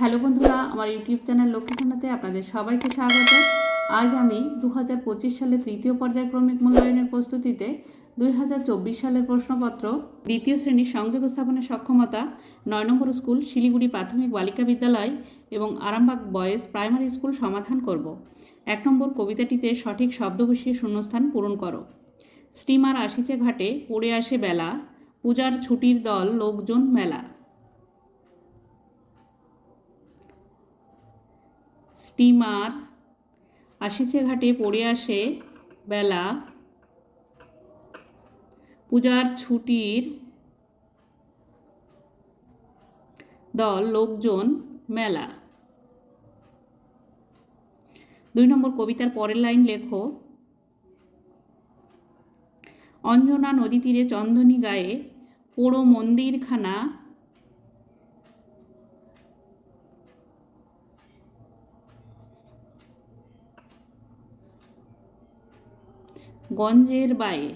Hello বন্ধুরা, আমার YouTube channel Lakshmi জানাতে আপনাদের সবাইকে স্বাগত। আজ আমি দু হাজার পঁচিশ সালে তৃতীয় পর্যায়ক্রমিক মূল্যায়নের প্রস্তুতিতে দুই হাজার চব্বিশ সালের প্রশ্নপত্র, দ্বিতীয় শ্রেণির সংযোগ স্থাপনের সক্ষমতা, নয় নম্বর স্কুল শিলিগুড়ি প্রাথমিক বালিকা বিদ্যালয় এবং আরামবাগ বয়েজ প্রাইমারি স্কুল সমাধান করব। এক নম্বর কবিতাটিতে সঠিক শব্দ বসিয়ে শূন্যস্থান পূরণ করো। স্টিমার আসিছে ঘাটে পড়ে আসে বেলা, পূজার ছুটির দল লোকজন মেলা। স্টিমার আসিছে ঘাটে পড়ে আসে বেলা। পূজার ছুটির দল, লোকজন, মেলা। দুই নম্বর কবিতার পরের লাইন লেখো। অঞ্জনা নদী তীরে চন্দনী গায়ে পোড়ো মন্দিরখানা গঞ্জের বায়ে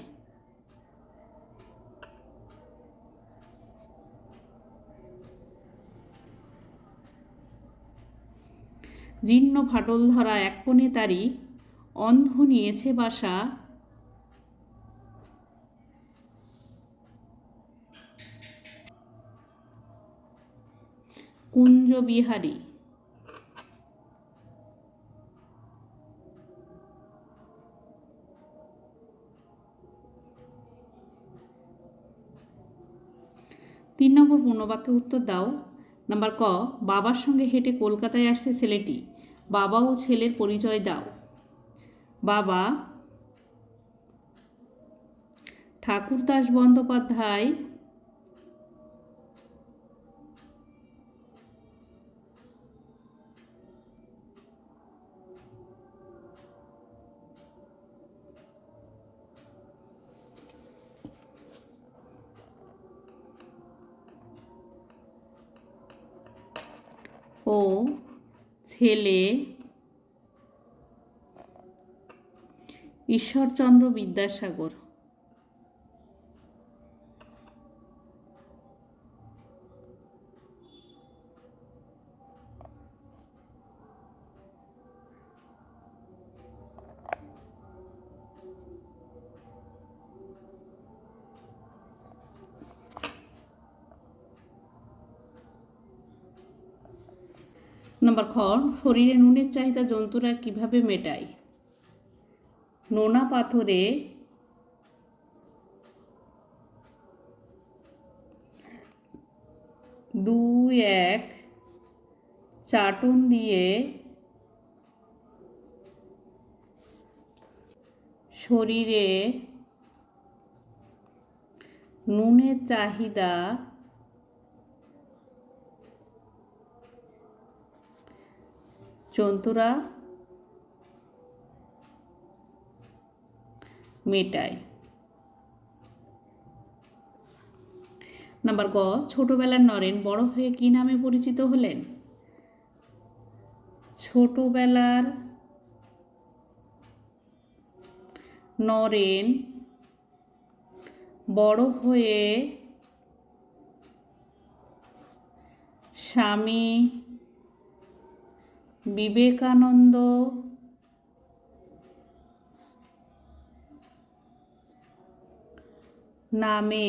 জীর্ণ ফাটল ধরা এক কোণে তারি অন্ধ নিয়েছে বাসা। কুঞ্জ বিহারী তিন পূর্ণবাক্যে উত্তর দাও। নাম্বার ক, বাবার সঙ্গে হেঁটে কলকাতায় আসছে ছেলেটি। বাবা ও ছেলের পরিচয় দাও। বাবা ঠাকুরদাস বন্দ্যোপাধ্যায় ছেলে ঈশ্বরচন্দ্র বিদ্যাসাগর। নম্বর খ, শরীরে নুনের চাহিদা জন্তুরা কীভাবে মেটায়? নোনা পাথরে দুই, এক, চাটুন দিয়ে শরীরে নুনের চাহিদা জন্তুরা মেটায়। নাম্বার গ, ছোটবেলার নরেন বড় হয়ে কি নামে পরিচিত হলেন? ছোটবেলার নরেন বড় হয়ে স্বামী বিবেকানন্দ। নামে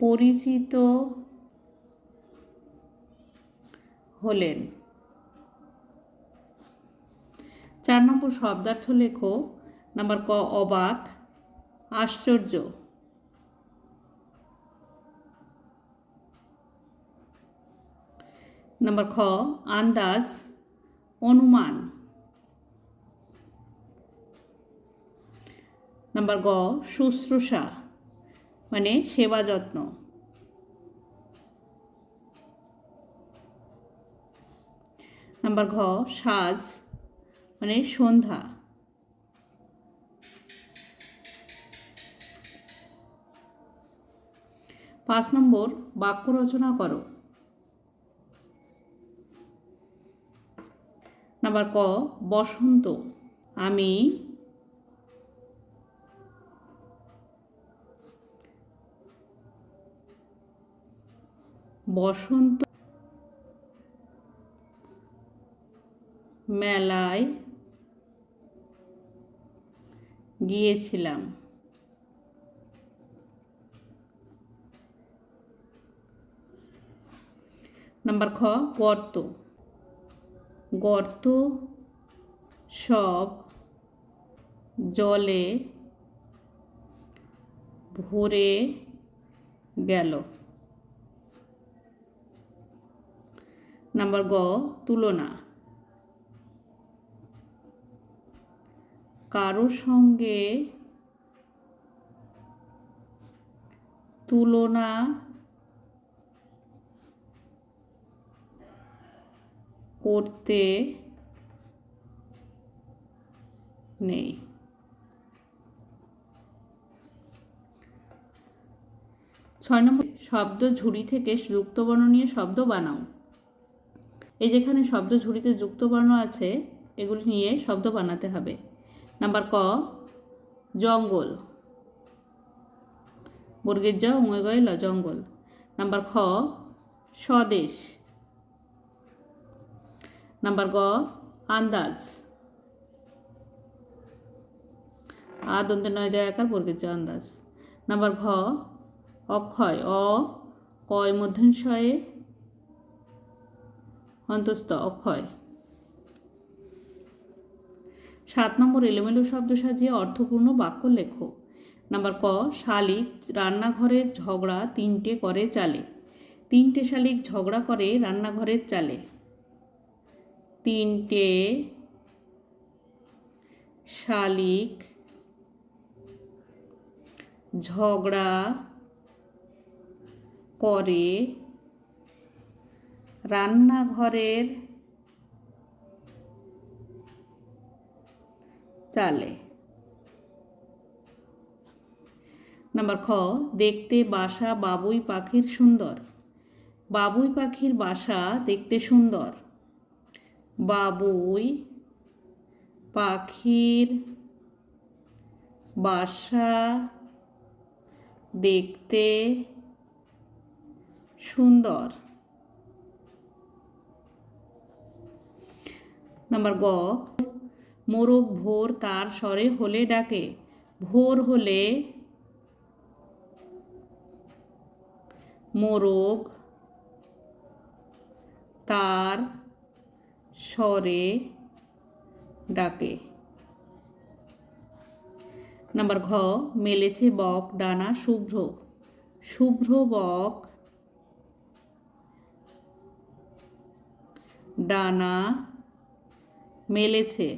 পরিচিত হলেন। চার নম্বর শব্দার্থ লেখো নাম্বার ক অবাক আশ্চর্য। নাম্বার খ আন্দাজ অনুমান নাম্বার গ শুশ্রূষা মানে সেবা যত্ন। নাম্বার ঘ সাজ মানে সন্ধ্যা। পাঁচ নম্বর, বাক্য রচনা করো। নাম্বার ক বসন্ত। আমি বসন্ত মেলায় গিয়েছিলাম। নাম্বার খ গর্ত গর্ত সব জলে ভরে গেল। নাম্বার গ তুলনা। কারও সঙ্গে তুলনা করতে নেই। ছয় নম্বর, শব্দ ঝুড়ি থেকে যুক্তবর্ণ নিয়ে শব্দ বানাও। এই যেখানে শব্দ ঝুড়িতে যুক্তবর্ণ আছে, এগুলি নিয়ে শব্দ বানাতে হবে। নাম্বার ক, জঙ্গল। বর্গের জ ল, জঙ্গল। নাম্বার খ, স্বদেশ। নাম্বার গ আন্দাজ আ দন্তে নয় দেয় আকার বর্গের আন্দাজ নাম্বার ঘ অক্ষয় অ কয় মধ্যাংশয়ে অন্তস্থ অক্ষয় সাত নম্বর এলোমেলো শব্দ সাজিয়ে অর্থপূর্ণ বাক্য লেখো। নাম্বার ক শালিক রান্নাঘরের ঝগড়া তিনটে করে চালে। তিনটে শালিক ঝগড়া করে রান্নাঘরের চালে। তিনটে শালিক ঝগড়া করে রান্নাঘরের চালে। নাম্বার খ, দেখতে বাসা বাবুই পাখির সুন্দর। বাবুই পাখির বাসা দেখতে সুন্দর। বাবুই, পাখির বাসা দেখতে সুন্দর। নাম্বার গ, মোরগ ভোর তার স্বরে হলে ডাকে, ভোর হলে মোরগ তার স্বরে ডাকে। নাম্বার ঘ, মেলেছে বক, ডানা শুভ্র। শুভ্র বক, ডানা মেলেছে।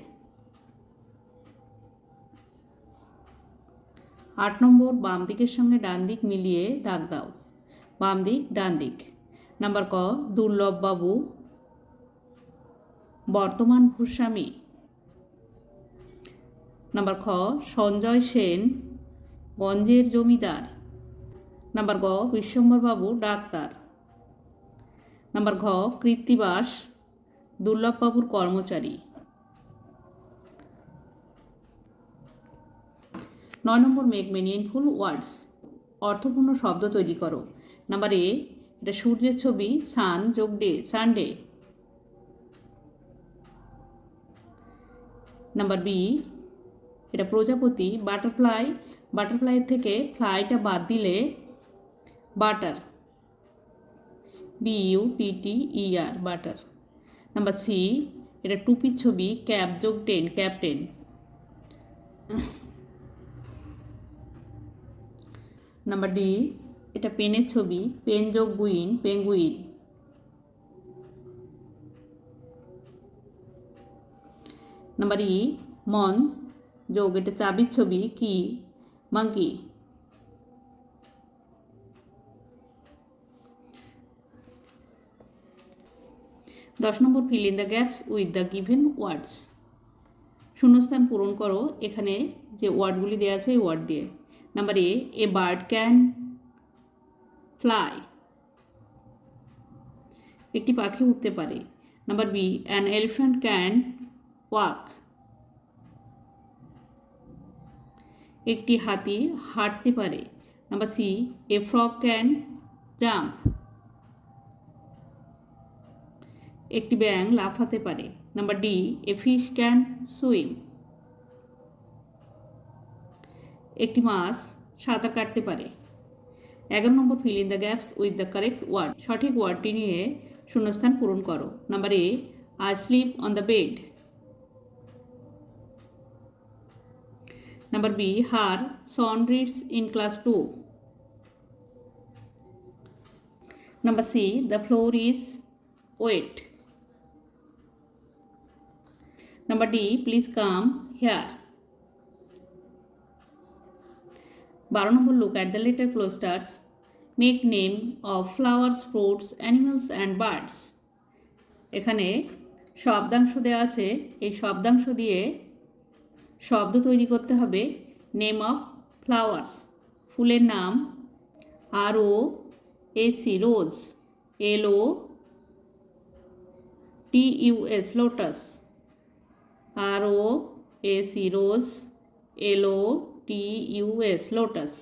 আট নম্বর, বাম দিকের সঙ্গে ডান দিক মিলিয়ে দাগ দাও। বাম দিক, ডান দিক। নাম্বার ক দুর্লভবাবু বর্তমান ভূস্বামী। নাম্বার খ, সঞ্জয় সেন, গঞ্জের জমিদার। নাম্বার গ, বিশ্বম্বরবাবু ডাক্তার। নাম্বার ঘ, কৃত্তিবাস, দুর্লভবাবুর কর্মচারী। নয় নম্বর মেক মিনিংফুল ওয়ার্ডস, অর্থপূর্ণ শব্দ তৈরি করো। নাম্বার এ, এটা সূর্যের ছবি, সান যোগ ডে, সানডে। নাম্বার বি, এটা প্রজাপতি, বাটারফ্লাই বাটারফ্লাইয়ের থেকে ফ্লাইটা বাদ দিলে butter B U T T E R butter. Number C, এটা টুপির ছবি ক্যাপ যোগ টেন ক্যাপ্টেন নাম্বার ডি, এটা পেনের ছবি, পেন যোগ গুইন, পেঙ্গুইন। নাম্বার ই মন যোগ এটা চাবির ছবি কি মাঙ্কি দশ নম্বর fill in the gaps with the given words শূন্যস্থান পূরণ করো, এখানে যে ওয়ার্ডগুলি দেওয়া আছে, এই ওয়ার্ড দিয়ে। Number A a bird can fly একটি পাখি উঠতে পারে। Number B an elephant can walk. একটি হাতি হাঁটতে পারে। Number C, a frog can jump. একটি ব্যাং লাফাতে পারে। Number D, a fish can swim. একটি মাছ সাঁতার কাটতে পারে। এগারো নম্বর fill in the gaps with the correct word. সঠিক ওয়ার্ডটি নিয়ে শূন্যস্থান পূরণ করো। Number A, I sleep on the bed. Number B her son reads in class two number C the floor is wet number D please come here বারো নম্বর look at the letter clusters make name of flowers fruits animals and birds এখানে শব্দাংশ দেওয়া আছে। এই শব্দাংশ দিয়ে শব্দ তৈরি করতে হবে। নেম অফ ফ্লাওয়ার্স ফুলের নাম R O S E rose L O T U S lotus R O S E rose L O T U S lotus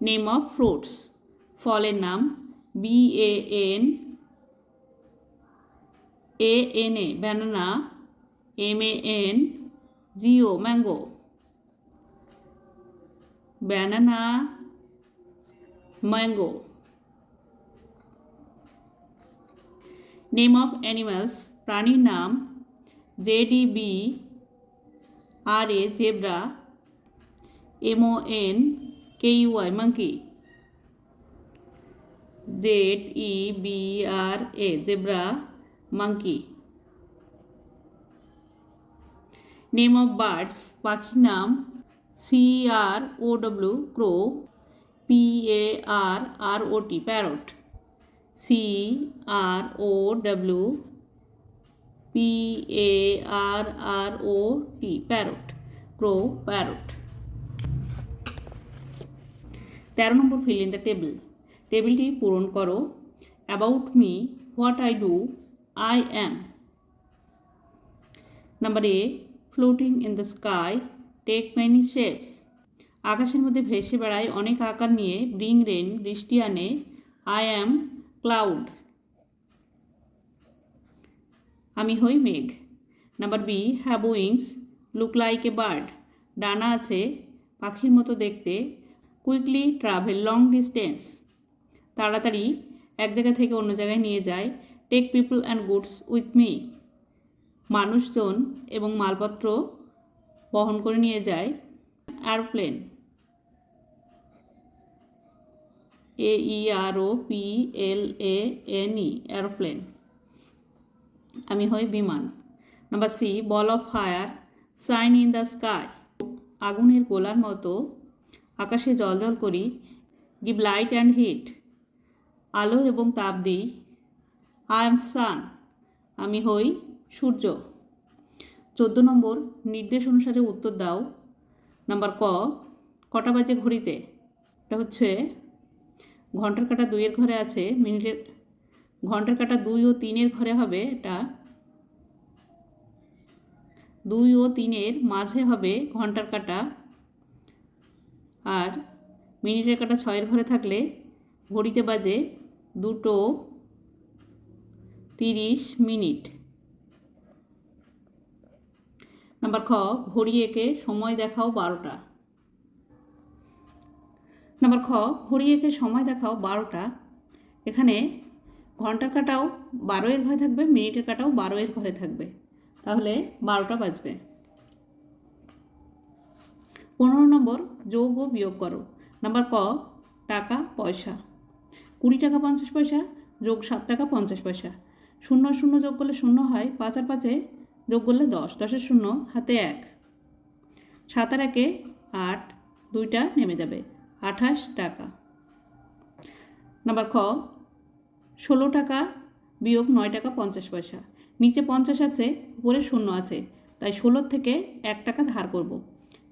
name of fruits ফলের নাম B A N A N A banana M A N G O, mango. Banana, mango. Name of animals, প্রাণীর নাম Z E B R A, zebra M O N, K U I monkey. Z E B R A, zebra, monkey. Name of birds পাখির নাম C R O W crow P A R R O T parrot C R O W P A R R O T parrot crow parrot তেরো নম্বর fill in the table টেবিলটি পূরণ করো। About me what I do I am number A floating in the sky take many shapes আকাশের মধ্যে ভেসে বেড়ায় অনেক আকার নিয়ে ব্রিং রেন বৃষ্টি আনে আই অ্যাম ক্লাউড আমি হই মেঘ। Number B have wings look like a bird ডানা আছে, পাখির মতো দেখতে কুইকলি ট্রাভেল লং ডিস্টেন্স তাড়াতাড়ি এক জায়গা থেকে অন্য জায়গায় নিয়ে যায় take people and goods with me মানুষজন এবং মালপত্র বহন করে নিয়ে যায় airplane A E R O P L A N E aeroplane আমি হই বিমান। Number three, ball of fire shine in the sky. আগুনের গোলার মতো আকাশে জল জল করি, গিভ লাইট অ্যান্ড হিট। আলো এবং তাপ দিই। I am sun. আমি হই সূর্য। চোদ্দ নম্বর, নির্দেশ অনুসারে উত্তর দাও। নাম্বার ক, কটা বাজে ঘড়িতে? এটা হচ্ছে, ঘণ্টার কাটা দুইয়ের ঘরে আছে, মিনিটের, ঘণ্টার কাটা দুই ও তিনের ঘরে হবে, এটা দুই ও তিনের মাঝে হবে ঘণ্টার কাটা। আর মিনিটের কাটা ছয়ের ঘরে থাকলে ঘড়িতে বাজে দুটো তিরিশ মিনিট। নাম্বার খ, ঘড়ি এঁকে সময় দেখাও বারোটা। নাম্বার খ, ঘড়ি এঁকে সময় দেখাও বারোটা। এখানে ঘণ্টার কাটাও বারো এর ঘরে থাকবে, মিনিটের কাটাও বারো এর ঘরে থাকবে। তাহলে বারোটা বাজবে। পনেরো নম্বর, যোগ ও বিয়োগ করো। নাম্বার ক, টাকা, পয়সা। কুড়ি টাকা, পঞ্চাশ পয়সা, যোগ সাত টাকা, পঞ্চাশ পয়সা। শূন্য শূন্য যোগ করলে শূন্য হয়, পাঁচ আর পাঁচে যোগ করলে দশ, দশের শূন্য, হাতে এক। সাত আর একে আট, দুইটা নেমে যাবে। আঠাশ টাকা। নাম্বার খ, ষোলো টাকা বিয়োগ নয় টাকা পঞ্চাশ পয়সা। নিচে পঞ্চাশ আছে, উপরে শূন্য আছে। তাই ষোলোর থেকে এক টাকা ধার করব।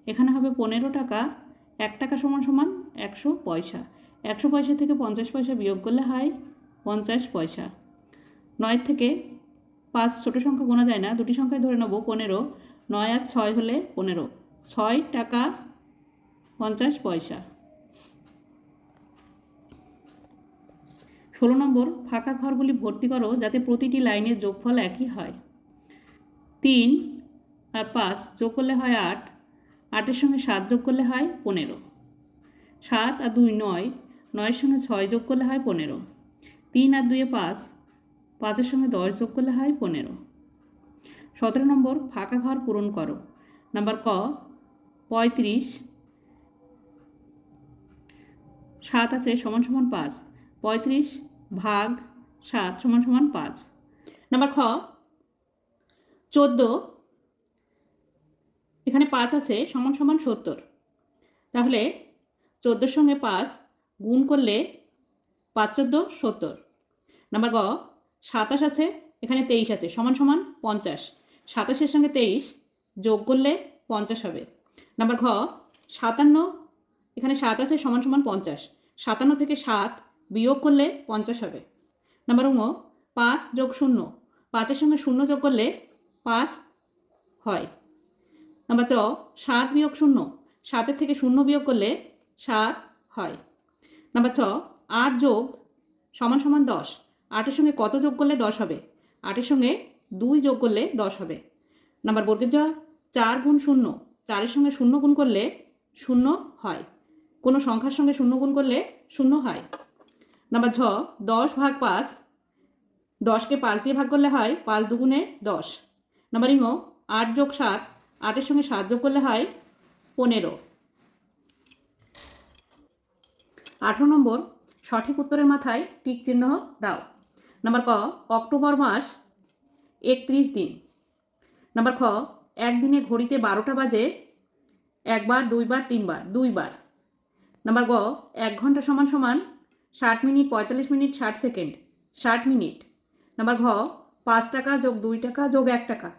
এখানে হবে পনেরো টাকা, এক টাকা সমান সমান একশো পয়সা। একশো পয়সা থেকে পঞ্চাশ পয়সা বিয়োগ করলে হয় পঞ্চাশ পয়সা। নয় থেকে পাঁচ ছোটো সংখ্যা গোনা যায় না, দুটি সংখ্যায় ধরে নেব পনেরো, নয় আর ছয় হলে পনেরো। ছয় টাকা পঞ্চাশ পয়সা। ষোলো নম্বর, ফাঁকা ঘরগুলি ভর্তি করো যাতে প্রতিটি লাইনের যোগফল একই হয়। তিন আর পাঁচ যোগ করলে হয় আট, আটের সঙ্গে সাত যোগ করলে হয় পনেরো। সাত আর দুই নয়, নয়ের সঙ্গে ছয় যোগ করলে হয় পনেরো। তিন আর দুয়ে পাঁচ পাঁচের সঙ্গে দশ যোগ করলে হয় পনেরো। সতেরো নম্বর, ফাঁকা ঘর পূরণ করো। নাম্বার ক, পঁয়ত্রিশ, সাত আছে, সমান সমান পাঁচ। পঁয়ত্রিশ ভাগ সাত সমান সমান পাঁচ। নাম্বার খ, চোদ্দ, এখানে পাঁচ আছে, সমান সমান সত্তর। তাহলে চোদ্দোর সঙ্গে পাঁচ গুণ করলে পাঁচ চোদ্দ সত্তর। নাম্বার গ সাতাশ আছে, এখানে তেইশ আছে, সমান সমান পঞ্চাশ। সাতাশের সঙ্গে তেইশ যোগ করলে পঞ্চাশ হবে। নাম্বার ঘ, সাতান্ন, এখানে সাত আছে, সমান সমান পঞ্চাশ। সাতান্ন থেকে সাত বিয়োগ করলে পঞ্চাশ হবে। নাম্বার উঙ পাঁচ যোগ শূন্য, পাঁচের সঙ্গে শূন্য যোগ করলে পাঁচ হয়। নাম্বার চ সাত বিয়োগ শূন্য, সাতের থেকে শূন্য বিয়োগ করলে সাত হয়। নাম্বার ছ, আট যোগ সমান সমান দশ আটের সঙ্গে কত যোগ করলে দশ হবে? আটের সঙ্গে দুই যোগ করলে দশ হবে। নাম্বার বর্গের জ চার গুণ শূন্য, চারের সঙ্গে শূন্য গুণ করলে শূন্য হয়। কোনো সংখ্যার সঙ্গে শূন্য গুণ করলে শূন্য হয়। নাম্বার ঝ, দশ ভাগ পাঁচ, দশকে পাঁচ দিয়ে ভাগ করলে হয় পাঁচ দুগুণে দশ। নাম্বার ইঙো আট যোগ সাত, আটের সঙ্গে সাত যোগ করলে হয় পনেরো। আঠেরো নম্বর, সঠিক উত্তরের মাথায় টিক চিহ্ন দাও। নাম্বার ক, অক্টোবর মাস, একত্রিশ দিন। নাম্বার খ, একদিনে ঘড়িতে বারোটা বাজে, একবার, দুইবার, তিনবার, দুইবার। নাম্বার গ, এক ঘণ্টা সমান সমান ষাট মিনিট, পঁয়তাল্লিশ মিনিট, ষাট সেকেন্ড, ষাট মিনিট। নাম্বার ঘ, পাঁচ টাকা যোগ দুই টাকা যোগ এক টাকা।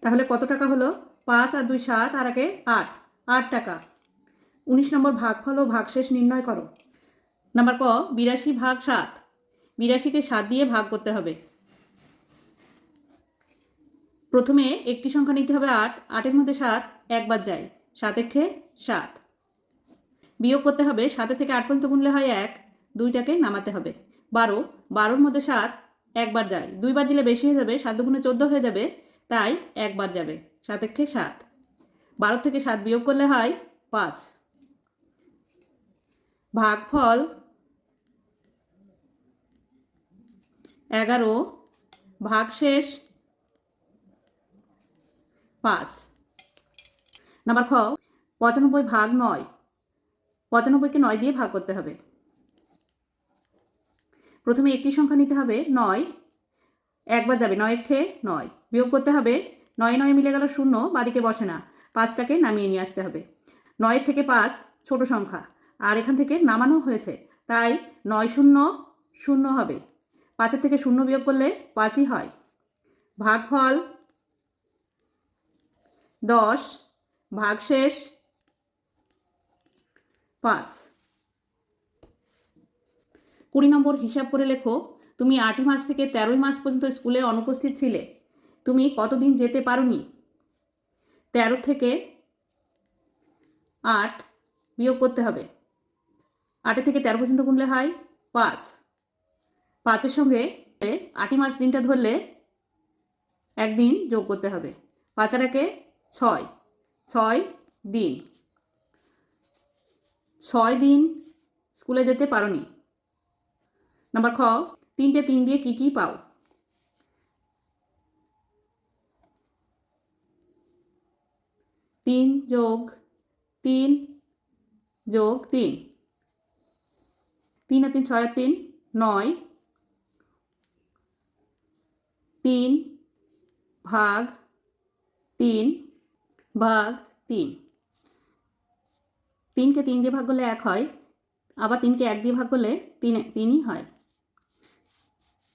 তাহলে কত টাকা হলো? পাঁচ আর দুই সাত আর আগে আট আট টাকা। উনিশ নম্বর ভাগফল ও ভাগশেষ নির্ণয় করো। নাম্বার ক, বিরাশি ভাগ সাত। বিরাশিকে সাত দিয়ে ভাগ করতে হবে। প্রথমে একটি সংখ্যা নিতে হবে আট, আটের মধ্যে সাত একবার যায়। সাত একে সাত। বিয়োগ করতে হবে, সাতের থেকে আট পর্যন্ত গুনলে হয় এক, দুইটাকে নামাতে হবে। বারো, বারোর মধ্যে সাত একবার যায়। দুইবার দিলে বেশি হয়ে যাবে, সাত দুগুণে চোদ্দ হয়ে যাবে, তাই একবার যাবে। সাত একে সাত। বারো থেকে সাত বিয়োগ করলে হয় পাঁচ। ভাগফল এগারো ভাগশেষ পাঁচ। নাম্বার খ, পঁচানব্বই ভাগ নয়। পঁচানব্বইকে নয় দিয়ে ভাগ করতে হবে। প্রথমে একটি সংখ্যা নিতে হবে, নয়। একবার যাবে নয় খেয়ে নয়। বিয়োগ করতে হবে, নয় নয় মিলে গেল শূন্য, বাদিকে বসে না। পাঁচটাকে নামিয়ে নিয়ে আসতে হবে। নয়ের থেকে পাঁচ, ছোট সংখ্যা। আর এখান থেকে নামানো হয়েছে, তাই নয় শূন্য শূন্য হবে। পাঁচের থেকে শূন্য বিয়োগ করলে পাঁচই হয়। ভাগফল দশ, ভাগশেষ পাঁচ। কুড়ি নম্বর হিসাব করে লেখো, তুমি আটই মাস থেকে তেরোই মাস পর্যন্ত স্কুলে অনুপস্থিত ছিলে। তুমি কতদিন যেতে পারোনি? তেরো থেকে আট বিয়োগ করতে হবে। আটের থেকে তেরো পর্যন্ত গুনলে হয় পাঁচ। পাঁচের সঙ্গে আটই মার্চ দিনটা ধরলে একদিন যোগ করতে হবে। পাঁচ আর একে ছয়। ছয় দিন। ছয় দিন স্কুলে যেতে পারোনি। নাম্বার খ, তিনটে তিন দিয়ে কি কি পাও? তিন যোগ তিন যোগ তিন। তিন আর তিন, ছয় আর তিন, নয়। তিন ভাগ তিন ভাগ তিন। তিনকে তিন দিয়ে ভাগ করলে এক হয়, আবার তিনকে এক দিয়ে ভাগ করলে তিন, তিনই হয়।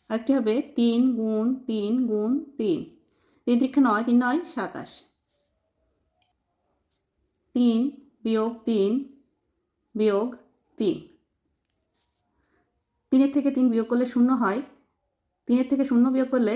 আরেকটি হবে তিন গুণ তিন গুণ তিন। তিন ত্রিক্ষা নয়, তিন নয়, সাতাশ। তিন বিয়োগ তিন বিয়োগ তিন। তিনের থেকে তিন বিয়োগ করলে শূন্য হয়। তিনের থেকে শূন্য বিয়োগ করলে